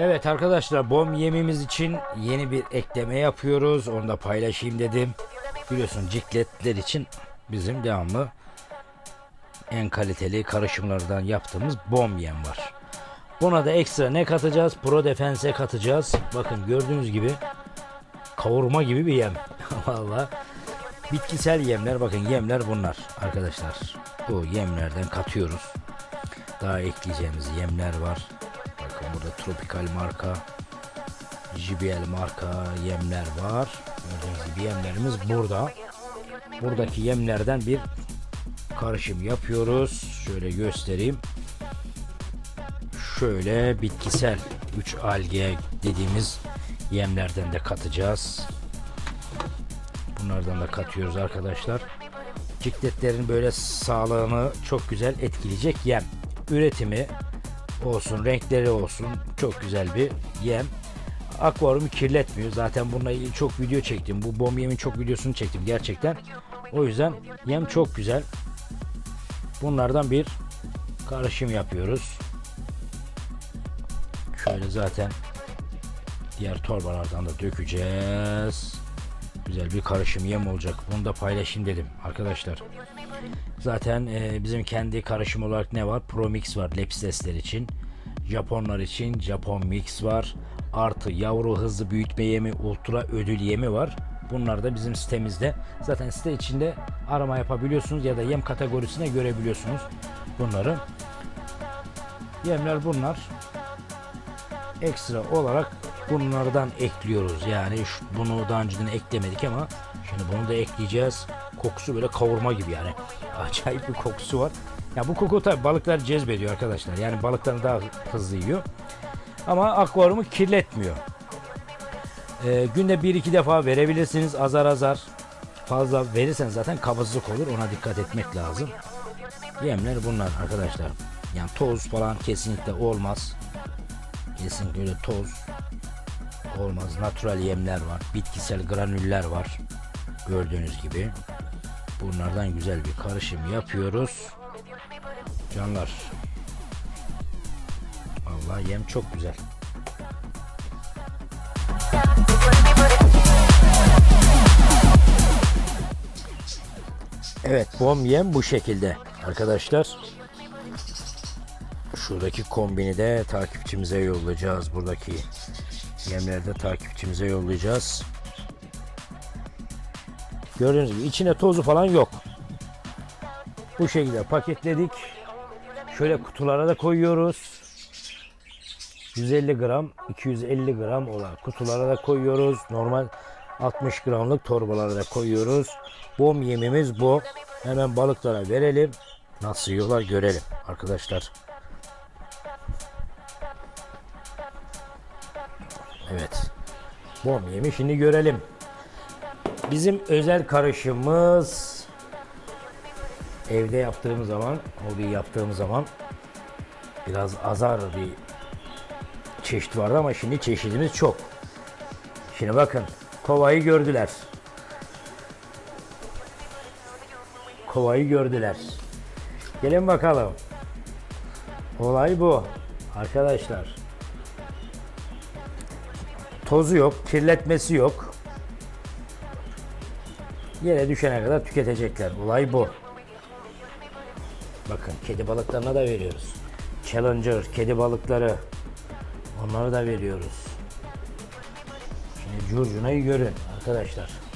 Evet arkadaşlar bom yemimiz için yeni bir ekleme yapıyoruz. Onu da paylaşayım dedim. Biliyorsun cikletler için bizim devamlı en kaliteli karışımlardan yaptığımız bom yem var. Buna da ekstra ne katacağız? Pro Defense'e katacağız. Bakın gördüğünüz gibi kavurma gibi bir yem. Vallahi bitkisel yemler bakın yemler bunlar arkadaşlar. Bu yemlerden katıyoruz. Daha ekleyeceğimiz yemler var. Burada tropikal marka, JBL marka yemler var. Gördüğünüz yemlerimiz burada. Buradaki yemlerden bir karışım yapıyoruz. Şöyle göstereyim. Şöyle bitkisel 3 alge dediğimiz yemlerden de katacağız. Bunlardan da katıyoruz arkadaşlar. Cikletlerin böyle sağlığını çok güzel etkileyecek yem. Üretimi olsun, renkleri olsun çok güzel bir yem. Akvaryumu kirletmiyor. Zaten bununla ilgili çok video çektim. Bu bom yemin çok videosunu çektim gerçekten. O yüzden yem çok güzel. Bunlardan bir karışım yapıyoruz. Şöyle zaten diğer torbalardan da dökeceğiz. Güzel bir karışım yem olacak. Bunu da paylaşayım dedim arkadaşlar. Zaten e, bizim kendi karışım olarak ne var? Pro Mix var Lepstesler için. Japonlar için Japon Mix var. Artı yavru hızlı büyütme yemi, ultra ödül yemi var. Bunlar da bizim sitemizde. Zaten site içinde arama yapabiliyorsunuz ya da yem kategorisine görebiliyorsunuz bunları. Yemler bunlar. Ekstra olarak bunlardan ekliyoruz. Yani şu- bunu daha önceden eklemedik ama şimdi bunu da ekleyeceğiz. Kokusu böyle kavurma gibi yani. Acayip bir kokusu var. Ya bu koku tabi balıklar cezbediyor arkadaşlar. Yani balıkları daha hızlı yiyor. Ama akvaryumu kirletmiyor. Ee, günde bir iki defa verebilirsiniz azar azar. Fazla verirseniz zaten kabızlık olur. Ona dikkat etmek lazım. Yemler bunlar arkadaşlar. Yani toz falan kesinlikle olmaz. Kesinlikle öyle toz olmaz. Natural yemler var. Bitkisel granüller var. Gördüğünüz gibi. Bunlardan güzel bir karışım yapıyoruz. Canlar. Vallahi yem çok güzel. Evet bom yem bu şekilde arkadaşlar. Şuradaki kombini de takipçimize yollayacağız. Buradaki yemleri de takipçimize yollayacağız. Gördüğünüz gibi içine tozu falan yok. Bu şekilde paketledik. Şöyle kutulara da koyuyoruz. 150 gram, 250 gram olan kutulara da koyuyoruz. Normal 60 gramlık torbalara da koyuyoruz. Bom yemimiz bu. Hemen balıklara verelim. Nasıl yiyorlar görelim arkadaşlar. Evet. Bom yemi şimdi görelim. Bizim özel karışımımız evde yaptığımız zaman, hobi yaptığımız zaman biraz azar bir çeşit vardı ama şimdi çeşidimiz çok. Şimdi bakın kovayı gördüler. Kovayı gördüler. Gelin bakalım. Olay bu. Arkadaşlar. Tozu yok, kirletmesi yok. Yere düşene kadar tüketecekler. Olay bu. Bakın kedi balıklarına da veriyoruz. Challenger kedi balıkları. Onları da veriyoruz. Şimdi curcunayı görün arkadaşlar.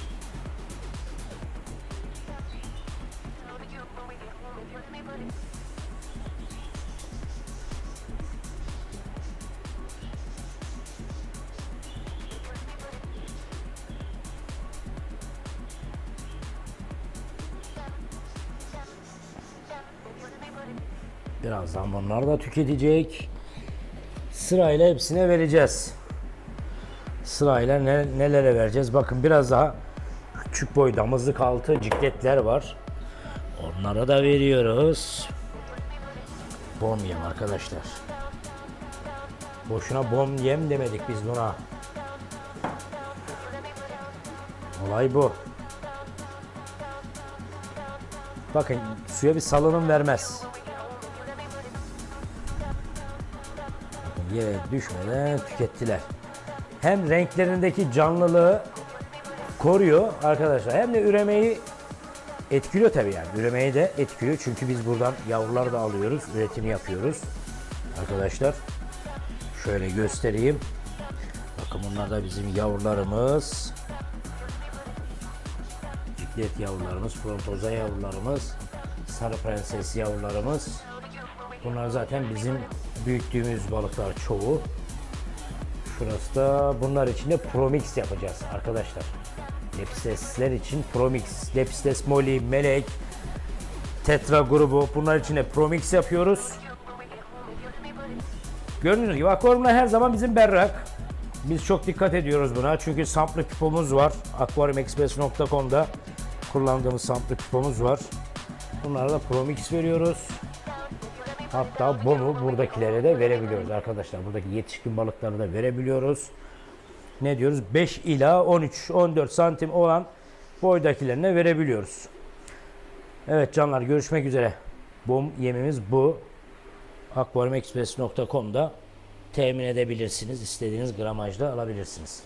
Birazdan bunlar da tüketecek. Sırayla hepsine vereceğiz. Sırayla ne, nelere vereceğiz? Bakın biraz daha küçük boy damızlık altı cikletler var. Onlara da veriyoruz. Bom yem arkadaşlar. Boşuna bom yem demedik biz buna. Olay bu. Bakın suya bir salınım vermez. Yere düşmeden tükettiler. Hem renklerindeki canlılığı koruyor arkadaşlar hem de üremeyi etkiliyor tabii yani. Üremeyi de etkiliyor çünkü biz buradan yavrular da alıyoruz, üretimi yapıyoruz. Arkadaşlar şöyle göstereyim. Bakın bunlar da bizim yavrularımız. Ciklet yavrularımız, frontoza yavrularımız, sarı prenses yavrularımız. Bunlar zaten bizim büyüttüğümüz balıklar çoğu. Şurası da bunlar için de Promix yapacağız arkadaşlar. Lepistesler için Promix, Lepistes Molly, Melek, Tetra grubu bunlar için de Promix yapıyoruz. Gördüğünüz gibi akvaryumlar her zaman bizim berrak. Biz çok dikkat ediyoruz buna çünkü samplı pipomuz var. aquariumexpress.com'da kullandığımız samplı pipomuz var. Bunlara da Promix veriyoruz. Hatta bunu buradakilere de verebiliyoruz arkadaşlar. Buradaki yetişkin balıkları da verebiliyoruz. Ne diyoruz? 5 ila 13, 14 santim olan boydakilerine verebiliyoruz. Evet canlar görüşmek üzere. Bu yemimiz bu. aquariumexpress.com'da temin edebilirsiniz. İstediğiniz gramajda alabilirsiniz.